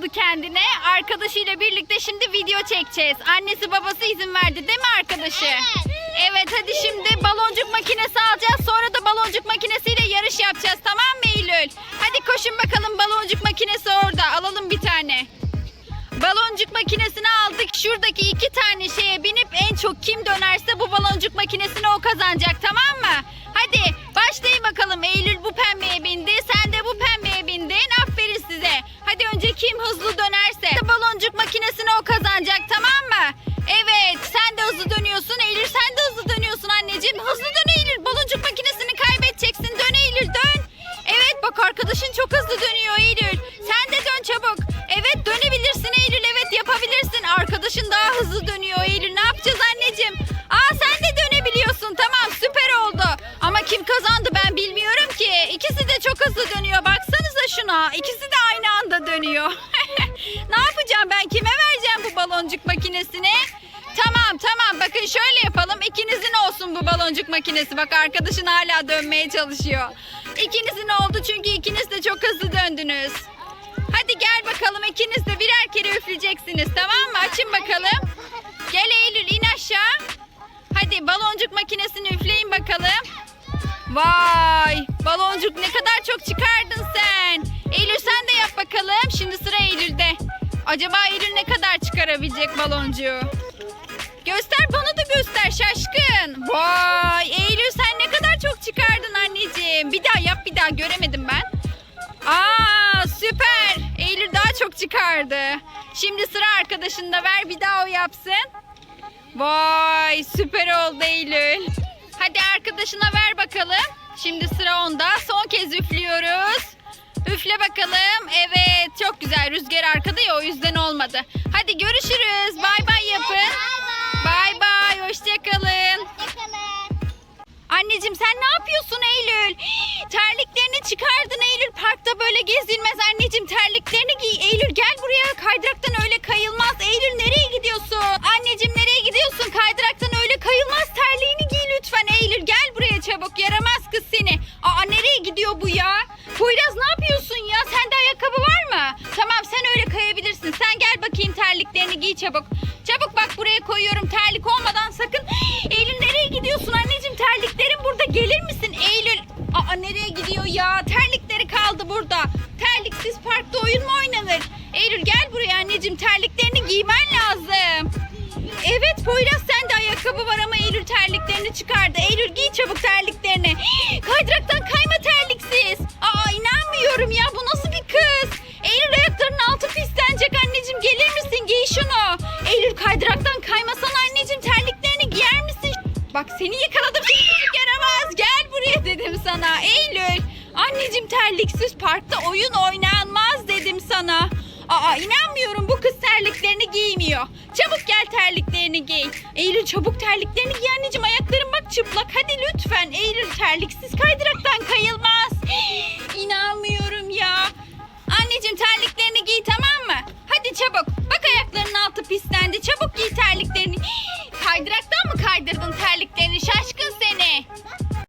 buldu kendine. Arkadaşıyla birlikte şimdi video çekeceğiz. Annesi babası izin verdi değil mi arkadaşı? Evet. Evet hadi şimdi baloncuk makinesi alacağız. Sonra da baloncuk makinesiyle yarış yapacağız. Tamam mı Eylül? Hadi koşun bakalım baloncuk makinesi orada. Alalım bir tane. Baloncuk makinesini aldık. Şuradaki iki tane şeye binip en çok kim dönerse bu baloncuk makinesini o kazanacak tamam mı? Hadi başlayın bakalım. Eylül bu pembeye bindi. Çok hızlı dönüyor Eylül. Sen de dön çabuk. Evet dönebilirsin Eylül. Evet yapabilirsin. Arkadaşın daha hızlı dönüyor Eylül. Ne yapacağız anneciğim? Aa sen de dönebiliyorsun. Tamam süper oldu. Ama kim kazandı ben bilmiyorum ki. İkisi de çok hızlı dönüyor. Baksanıza şuna. İkisi de aynı anda dönüyor. ne yapacağım ben? Kime vereceğim bu baloncuk makinesini? Tamam tamam bakın şöyle yapalım. İkinizin olsun bu baloncuk makinesi. Bak arkadaşın hala dönmeye çalışıyor. İkinizin oldu çünkü ikiniz de çok hızlı döndünüz. Hadi gel bakalım ikiniz de birer kere üfleyeceksiniz tamam mı? Açın bakalım. Gel Eylül in aşağı. Hadi baloncuk makinesini üfleyin bakalım. Vay baloncuk ne kadar çok çıkardın sen. Eylül sen de yap bakalım. Şimdi sıra Eylül'de. Acaba Eylül ne kadar çıkarabilecek baloncuğu? Göster bana da göster şaşkın. Vay Eylül sen ne kadar çok çıkardın anneciğim. Bir daha yap bir daha göremedim ben. Aa süper. Eylül daha çok çıkardı. Şimdi sıra arkadaşında ver bir daha o yapsın. Vay süper oldu Eylül. Hadi arkadaşına ver bakalım. Şimdi sıra onda. Son kez üflüyoruz. Üfle bakalım. Evet çok güzel. Rüzgar arkada ya o yüzden olmadı. Hadi görüşürüz. Parkta böyle gezilmez anneciğim. Terliklerini giy. Eylül gel buraya. Kaydıraktan öyle kayılmaz. Eylül nereye gidiyorsun? Anneciğim nereye gidiyorsun? Kaydıraktan öyle kayılmaz. Terliğini giy lütfen Eylül. Gel buraya çabuk. Yaramaz kız seni. Aa nereye gidiyor bu ya? Poyraz ne yapıyorsun ya? Sende ayakkabı var mı? Tamam sen öyle kayabilirsin. Sen gel bakayım terliklerini giy çabuk. Çabuk bak buraya koyuyorum. Terlik olmadan sakın. Eylül nereye gidiyorsun anneciğim? Oyun oynanır? Eylül gel buraya anneciğim. Terliklerini giymen lazım. Evet Poyraz sende ayakkabı var ama Eylül terliklerini çıkardı. Eylül giy çabuk terliklerini. Kaydıraktan kayma terliksiz. Aa inanmıyorum ya bu nasıl bir kız? Eylül ayaklarının altı pislenecek anneciğim gelir misin giy şunu. Eylül kaydıraktan kaymasan anneciğim terliklerini giyer misin? Bak seni yakaladım yaramaz. Gel buraya dedim sana Eylül. Anneciğim terliksiz parkta oyun oynanmaz dedim sana. Aa inanmıyorum bu kız terliklerini giymiyor. Çabuk gel terliklerini giy. Eylül çabuk terliklerini giy anneciğim ayakların bak çıplak. Hadi lütfen Eylül terliksiz kaydıraktan ya.